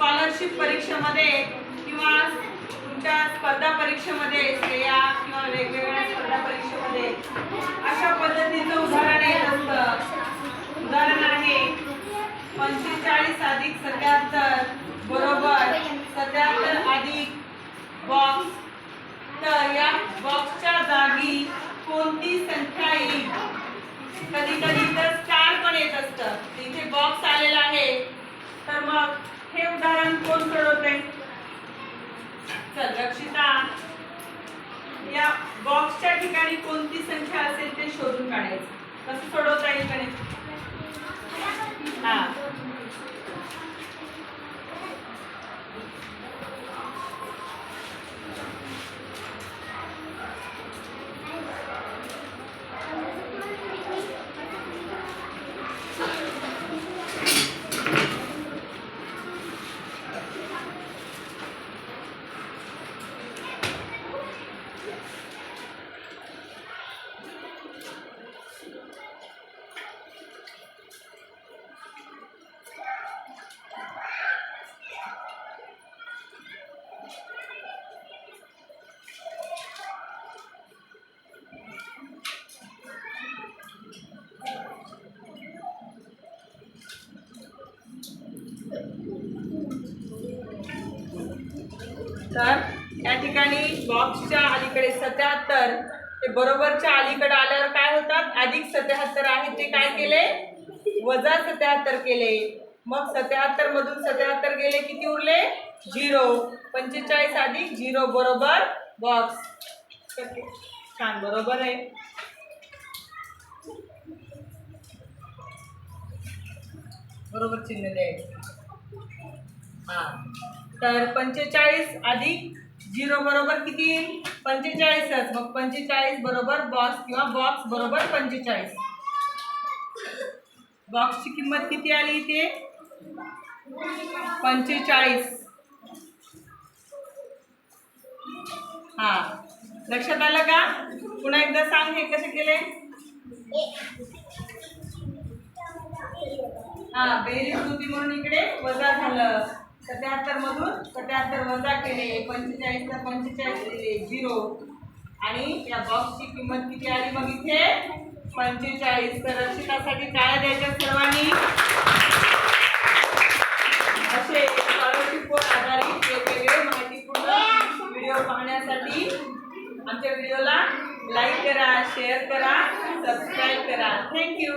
Scholarship परीक्षेमध्ये किंवा तुमच्या स्पर्धा परीक्षेमध्ये स्त्रिया किंवा वेगवेगळ्या स्पर्धा परीक्षेमध्ये अशा पद्धतीचं उदाहरण येत असतं उदाहरण आहे पंचेचाळीस अधिक सत्याहत्तर बरोबर सत्याहत्तर अधिक बॉक्स तर या बॉक्सच्या जागी कोणती संख्या येईल? कधी कधी तर स्टार पण येत असतं. तिथे बॉक्स आलेला आहे. तर मग हे उदाहरण कोण सोडवते चल रक्षिता या बॉक्सच्या ठिकाणी कोणती संख्या असेल ते शोधून काढायचं. कसं सोडवता येईल गणित हा. तर या ठिकाणी बॉक्सच्या अलीकडे सत्याहत्तर ते बरोबरच्या अलीकडे आल्यावर काय होतात? अधिक सत्याहत्तर आहे ते काय केले? वजा सत्याहत्तर केले. मग सत्याहत्तर मधून सत्याहत्तर गेले किती उरले? झिरो. पंचेचाळीस अधिक झिरो बरोबर बॉक्स छान बरोबर आहे. बरोबर चिन्ह द्यायचं. तर पंचेचाळीस अधिक झिरो बरोबर किती येईल? पंचेचाळीसच. मग पंचेचाळीस बरोबर बॉक्स किंवा बॉक्स बरोबर पंचेचाळीस. बॉक्सची किंमत किती आली इथे? पंचेचाळीस. हा. लक्षात आलं का? पुन्हा एकदा सांग हे कसे केले? हा बेरीज होती म्हणून इकडे वजा झालं. सत्याहत्तर सत्याहत्तरमधून सत्याहत्तर वजा केले पंचेचाळीसला पंचेचाळीस दिले झिरो आणि या बॉक्सची किंमत किती आली मग इथे? पंचेचाळीस. तर रक्षितासाठी काय द्यायच्या सर्वांनी? असे स्कॉलरशिपवर आधारित वेगवेगळे माहितीपूर्ण व्हिडिओ पाहण्यासाठी आमच्या व्हिडिओला लाईक करा शेअर करा सबस्क्राईब करा. थँक्यू